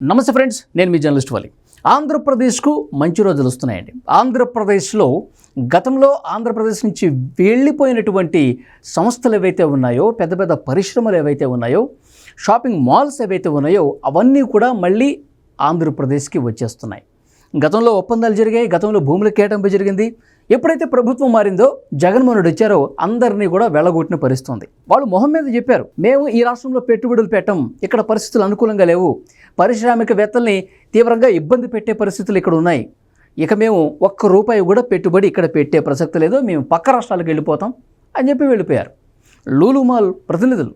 నమస్తే ఫ్రెండ్స్ నేను మీ జర్నలిస్ట్ వాలి. ఆంధ్రప్రదేశ్కు మంచి రోజులు వస్తున్నాయండి. ఆంధ్రప్రదేశ్లో గతంలో ఆంధ్రప్రదేశ్ నుంచి వెళ్ళిపోయినటువంటి సంస్థలు ఏవైతే ఉన్నాయో పెద్ద పెద్ద పరిశ్రమలు ఏవైతే ఉన్నాయో షాపింగ్ మాల్స్ ఏవైతే ఉన్నాయో అవన్నీ కూడా మళ్ళీ ఆంధ్రప్రదేశ్కి వచ్చేస్తున్నాయి. గతంలో ఒప్పందాలు జరిగాయి గతంలో భూముల కేటాయింపు జరిగింది ఎప్పుడైతే ప్రభుత్వం మారిందో జగన్మోహన్ వచ్చారో అందరినీ కూడా వెళ్ళగొట్టిన పరిస్థితుంది. వాళ్ళు మొహం మీద చెప్పారు మేము ఈ రాష్ట్రంలో పెట్టుబడులు పెట్టం ఇక్కడ పరిస్థితులు అనుకూలంగా లేవు. పారిశ్రామికవేత్తల్ని తీవ్రంగా ఇబ్బంది పెట్టే పరిస్థితులు ఇక్కడ ఉన్నాయి. ఇక మేము ఒక్క రూపాయి కూడా పెట్టుబడి ఇక్కడ పెట్టే ప్రసక్తి లేదు మేము పక్క రాష్ట్రాలకు వెళ్ళిపోతాం అని చెప్పి వెళ్ళిపోయారు. లూలుమాల్ ప్రతినిధులు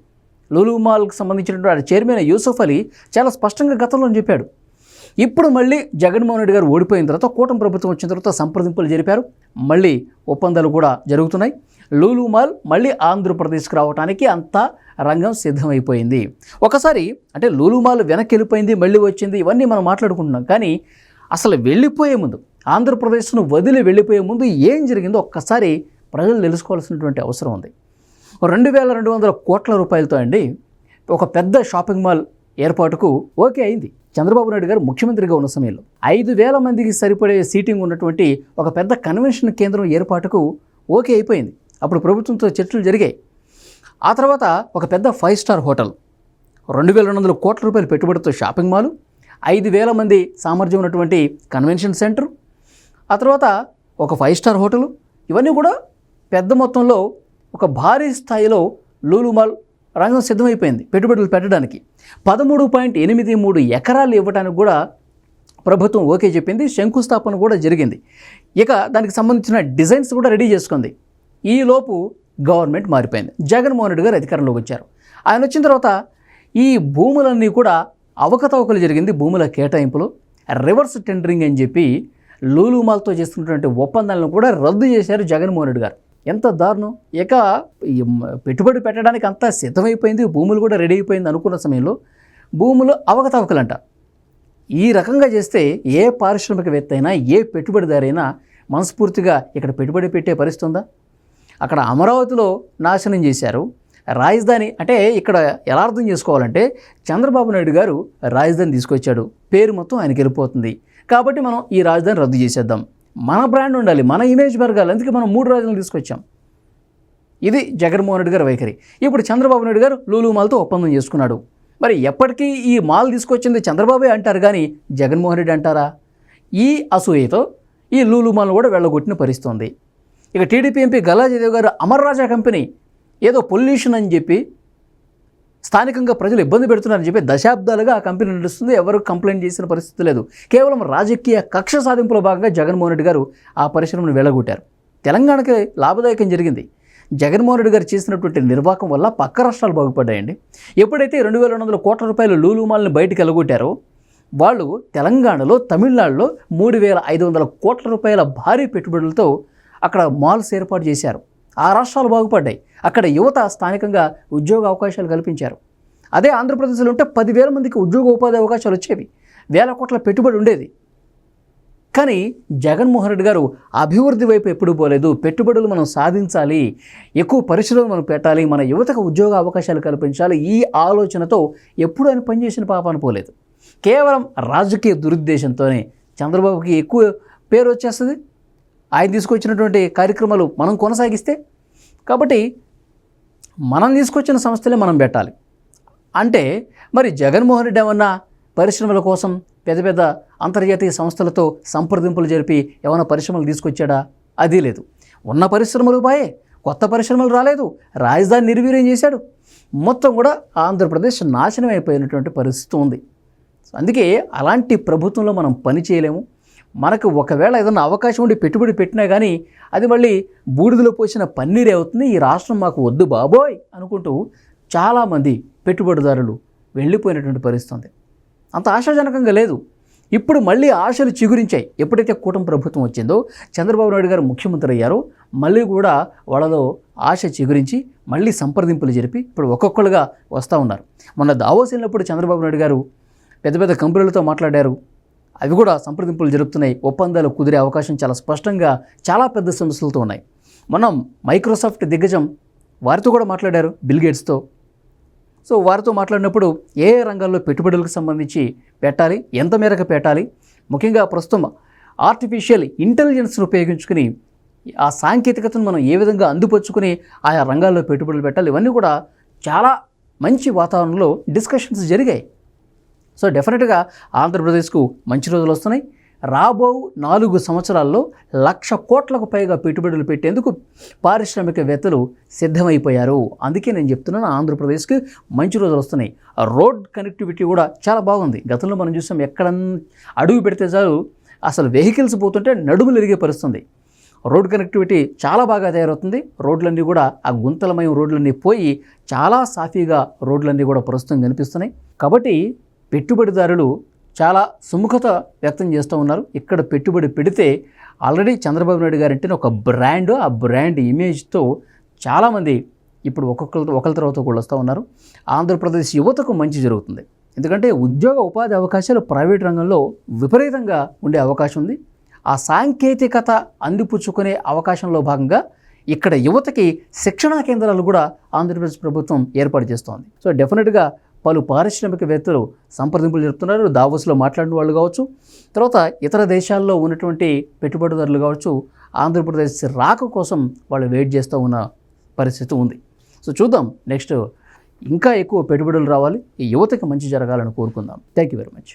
లూలుమాల్కి సంబంధించినటువంటి చైర్మన్ యూసఫ్ అలీ చాలా స్పష్టంగా గతంలో చెప్పాడు ఇప్పుడు మళ్ళీ జగన్మోహన్ రెడ్డి గారు ఓడిపోయిన తర్వాత కూటమి ప్రభుత్వం వచ్చిన తర్వాత సంప్రదింపులు జరిపారు. మళ్ళీ ఒప్పందాలు కూడా జరుగుతున్నాయి. లూలు మాల్ మళ్ళీ ఆంధ్రప్రదేశ్కి రావడానికి అంతా రంగం సిద్ధమైపోయింది. ఒకసారి అంటే లూలు మాల్ వెనక్కి వెళ్ళిపోయింది మళ్ళీ వచ్చింది ఇవన్నీ మనం మాట్లాడుకుంటున్నాం. కానీ అసలు వెళ్ళిపోయే ముందు ఆంధ్రప్రదేశ్ను వదిలి వెళ్ళిపోయే ముందు ఏం జరిగిందో ఒక్కసారి ప్రజలు తెలుసుకోవాల్సినటువంటి అవసరం ఉంది. రెండు వేల రెండు వందల కోట్ల రూపాయలతో అండి ఒక పెద్ద షాపింగ్ మాల్ ఏర్పాటుకు ఓకే అయింది. చంద్రబాబు నాయుడు గారు ముఖ్యమంత్రిగా ఉన్న సమయంలో ఐదు వేల మందికి సరిపడే సీటింగ్ ఉన్నటువంటి ఒక పెద్ద కన్వెన్షన్ కేంద్రం ఏర్పాటుకు ఓకే అయిపోయింది. అప్పుడు ప్రభుత్వంతో చర్చలు జరిగాయి. ఆ తర్వాత ఒక పెద్ద ఫైవ్ స్టార్ హోటల్ రెండు వేల రెండు వందల కోట్ల రూపాయల పెట్టుబడితో షాపింగ్ మాల్ ఐదు వేల మంది సామర్థ్యం ఉన్నటువంటి కన్వెన్షన్ సెంటర్ ఆ తర్వాత ఒక ఫైవ్ స్టార్ హోటల్ ఇవన్నీ కూడా పెద్ద మొత్తంలో ఒక భారీ స్థాయిలో లూలు మాల్ రంగం సిద్ధమైపోయింది పెట్టుబడులు పెట్టడానికి. పదమూడు పాయింట్ ఎనిమిది మూడు ఎకరాలు ఇవ్వడానికి కూడా ప్రభుత్వం ఓకే చెప్పింది శంకుస్థాపన కూడా జరిగింది. ఇక దానికి సంబంధించిన డిజైన్స్ కూడా రెడీ చేసుకుంది. ఈలోపు గవర్నమెంట్ మారిపోయింది. జగన్మోహన్ రెడ్డి గారు అధికారంలోకి వచ్చారు. ఆయన వచ్చిన తర్వాత ఈ భూములన్నీ కూడా అవకతవకలు జరిగింది భూముల కేటాయింపులు రివర్స్ టెండరింగ్ అని చెప్పి లూలుమాల్తో చేస్తున్నటువంటి ఒప్పందాలను కూడా రద్దు చేశారు జగన్మోహన్ రెడ్డి గారు. ఎంత దారుణం. ఇక పెట్టుబడి పెట్టడానికి అంతా సిద్ధమైపోయింది భూములు కూడా రెడీ అయిపోయింది అనుకున్న సమయంలో భూములు అవకతవకలంట. ఈ రకంగా చేస్తే ఏ పారిశ్రామికవేత్త అయినా ఏ పెట్టుబడిదారైనా మనస్ఫూర్తిగా ఇక్కడ పెట్టుబడి పెట్టే పరిస్థితి ఉందా? అక్కడ అమరావతిలో నాశనం చేశారు. రాజధాని అంటే ఇక్కడ ఎలా అర్థం చేసుకోవాలంటే చంద్రబాబు నాయుడు గారు రాజధాని తీసుకొచ్చాడు. పేరు మొత్తం ఆయనకి వెళ్ళిపోతుంది. కాబట్టి మనం ఈ రాజధాని రద్దు చేసేద్దాం. మన బ్రాండ్ ఉండాలి మన ఇమేజ్ పెరగాలి. అందుకే మనం మూడు రాజులను తీసుకొచ్చాం. ఇది జగన్మోహన్ రెడ్డి గారి వైఖరి. ఇప్పుడు చంద్రబాబు నాయుడు గారు లూలు మాల్తో ఒప్పందం చేసుకున్నాడు. మరి ఎప్పటికీ ఈ మాల్ తీసుకొచ్చింది చంద్రబాబే అంటారు కానీ జగన్మోహన్ రెడ్డి అంటారా? ఈ అసూయతో ఈ లూలు మాల్ను కూడా వెళ్ళగొట్టిన పరిస్థితుంది. ఇక టీడీపీ ఎంపీ గల్లా జయదేవ్ గారు అమర్ రాజా కంపెనీ ఏదో పొల్యూషన్ అని చెప్పి స్థానికంగా ప్రజలు ఇబ్బంది పెడుతున్నారని చెప్పి దశాబ్దాలుగా ఆ కంపెనీ నడుస్తుంది. ఎవరు కంప్లైంట్ చేసిన పరిస్థితి లేదు. కేవలం రాజకీయ కక్ష సాధింపులో భాగంగా జగన్మోహన్ రెడ్డి గారు ఆ పరిశ్రమను వెళ్ళగొట్టారు తెలంగాణకి లాభదాయకం జరిగింది. జగన్మోహన్ రెడ్డి గారు చేసినటువంటి నిర్వాహకం వల్ల పక్క రాష్ట్రాలు బాగుపడ్డాయండి. ఎప్పుడైతే రెండు వేల రెండు వందల కోట్ల రూపాయలు లూలు మాల్ని బయటికి వెళ్ళగొట్టారో వాళ్ళు తెలంగాణలో తమిళనాడులో మూడు వేల ఐదు వందల కోట్ల రూపాయల భారీ పెట్టుబడులతో అక్కడ మాల్స్ ఏర్పాటు చేశారు. ఆ రాష్ట్రాలు బాగుపడ్డాయి. అక్కడ యువత స్థానికంగా ఉద్యోగ అవకాశాలు కల్పించారు. అదే ఆంధ్రప్రదేశ్లో ఉంటే పదివేల మందికి ఉద్యోగ ఉపాధి అవకాశాలు వచ్చేవి. వేల కోట్ల పెట్టుబడి ఉండేది. కానీ జగన్మోహన్ రెడ్డి గారు అభివృద్ధి వైపు ఎప్పుడు పోలేదు. పెట్టుబడులు మనం సాధించాలి. ఎక్కువ పరిశ్రమలు మనం పెట్టాలి. మన యువతకు ఉద్యోగ అవకాశాలు కల్పించాలి. ఈ ఆలోచనతో ఎప్పుడు ఆయన పనిచేసిన పాపాన పోలేదు. కేవలం రాజకీయ దురుద్దేశంతోనే చంద్రబాబుకి ఎక్కువ పేరు వచ్చేస్తుంది. ఆయన తీసుకొచ్చినటువంటి కార్యక్రమాలు మనం కొనసాగిస్తే కాబట్టి మనం తీసుకొచ్చిన సంస్థలే మనం పెట్టాలి. అంటే మరి జగన్మోహన్ రెడ్డి ఏమన్నా పరిశ్రమల కోసం పెద్ద పెద్ద అంతర్జాతీయ సంస్థలతో సంప్రదింపులు జరిపి ఏమైనా పరిశ్రమలు తీసుకొచ్చాడా? అది లేదు. ఉన్న పరిశ్రమలు పాయే కొత్త పరిశ్రమలు రాలేదు రాజధాని నిర్వీర్యం చేశాడు. మొత్తం కూడా ఆంధ్రప్రదేశ్ నాశనం అయిపోయినటువంటి పరిస్థితి ఉంది. అందుకే అలాంటి ప్రభుత్వంలో మనం పని చేయలేము. మనకు ఒకవేళ ఏదైనా అవకాశం ఉండి పెట్టుబడి పెట్టినా కానీ అది మళ్ళీ బూడిదలో పోసిన పన్నీరే అవుతుంది. ఈ రాష్ట్రం మాకు వద్దు బాబోయ్ అనుకుంటూ చాలామంది పెట్టుబడిదారులు వెళ్ళిపోయినటువంటి పరిస్థితి ఉంది అంత ఆశాజనకంగా లేదు. ఇప్పుడు మళ్ళీ ఆశలు చిగురించాయి. ఎప్పుడైతే కూటమి ప్రభుత్వం వచ్చిందో చంద్రబాబు నాయుడు గారు ముఖ్యమంత్రి అయ్యారో. మళ్ళీ కూడా వాళ్ళలో ఆశ చిగురించి మళ్ళీ సంప్రదింపులు జరిపి ఇప్పుడు ఒక్కొక్కరుగా వస్తూ ఉన్నారు. మొన్న దావోస్ వెళ్ళినప్పుడు చంద్రబాబు నాయుడు గారు పెద్ద పెద్ద కంపెనీలతో మాట్లాడారు. అవి కూడా సంప్రదింపులు జరుపుతున్నాయి. ఒప్పందాలు కుదిరే అవకాశం చాలా స్పష్టంగా చాలా పెద్ద సమస్యలతో ఉన్నాయి. మనం మైక్రోసాఫ్ట్ దిగ్గజం వారితో కూడా మాట్లాడారు బిల్గేట్స్తో సో వారితో మాట్లాడినప్పుడు ఏ రంగాల్లో పెట్టుబడులకు సంబంధించి పెట్టాలి ఎంత మేరకు పెట్టాలి? ముఖ్యంగా ప్రస్తుతం ఆర్టిఫిషియల్ ఇంటెలిజెన్స్ను ఉపయోగించుకుని ఆ సాంకేతికతను మనం ఏ విధంగా అందుపరుచుకుని ఆయా రంగాల్లో పెట్టుబడులు పెట్టాలి ఇవన్నీ కూడా చాలా మంచి వాతావరణంలో డిస్కషన్స్ జరిగాయి. సో డెఫినెట్గా ఆంధ్రప్రదేశ్కు మంచి రోజులు వస్తున్నాయి. రాబో నాలుగు సంవత్సరాల్లో లక్ష కోట్లకు పైగా పెట్టుబడులు పెట్టేందుకు పారిశ్రామికవేత్తలు సిద్ధమైపోయారు. అందుకే నేను చెప్తున్నాను ఆంధ్రప్రదేశ్కి మంచి రోజులు వస్తున్నాయి. రోడ్ కనెక్టివిటీ కూడా చాలా బాగుంది. గతంలో మనం చూసాం ఎక్కడ అడుగు పెడితే చాలు అసలు వెహికల్స్ పోతుంటే నడుములు ఎరిగే పరిస్థితుంది. రోడ్ కనెక్టివిటీ చాలా బాగా తయారవుతుంది. రోడ్లన్నీ కూడా ఆ గుంతలమయం రోడ్లన్నీ పోయి చాలా సాఫీగా రోడ్లన్నీ కూడా ప్రస్తుతం కనిపిస్తున్నాయి. కాబట్టి పెట్టుబడిదారులు చాలా సుముఖత వ్యక్తం చేస్తూ ఉన్నారు. ఇక్కడ పెట్టుబడి పెడితే ఆల్రెడీ చంద్రబాబు నాయుడు గారంటే ఒక బ్రాండ్ ఆ బ్రాండ్ ఇమేజ్తో చాలామంది ఇప్పుడు ఒక్కొక్కరు ఒకరి తర్వాత ఒకళ్ళు వస్తూ ఉన్నారు. ఆంధ్రప్రదేశ్ యువతకు మంచి జరుగుతుంది. ఎందుకంటే ఉద్యోగ ఉపాధి అవకాశాలు ప్రైవేట్ రంగంలో విపరీతంగా ఉండే అవకాశం ఉంది. ఆ సాంకేతికత అందిపుచ్చుకునే అవకాశంలో భాగంగా ఇక్కడ యువతకి శిక్షణా కేంద్రాలు కూడా ఆంధ్రప్రదేశ్ ప్రభుత్వం ఏర్పాటు చేస్తోంది. సో డెఫినెట్గా పలు పారిశ్రామికవేత్తలు సంప్రదింపులు జరుపుతున్నారు. దావోస్లో మాట్లాడిన వాళ్ళు కావచ్చు తర్వాత ఇతర దేశాల్లో ఉన్నటువంటి పెట్టుబడిదారులు కావచ్చు ఆంధ్రప్రదేశ్ రాక కోసం వాళ్ళు వెయిట్ చేస్తూ ఉన్న పరిస్థితి ఉంది. సో చూద్దాం. నెక్స్ట్ ఇంకా ఎక్కువ పెట్టుబడులు రావాలి. ఈ యువతకి మంచి జరగాలని కోరుకుందాం. Thank you very much.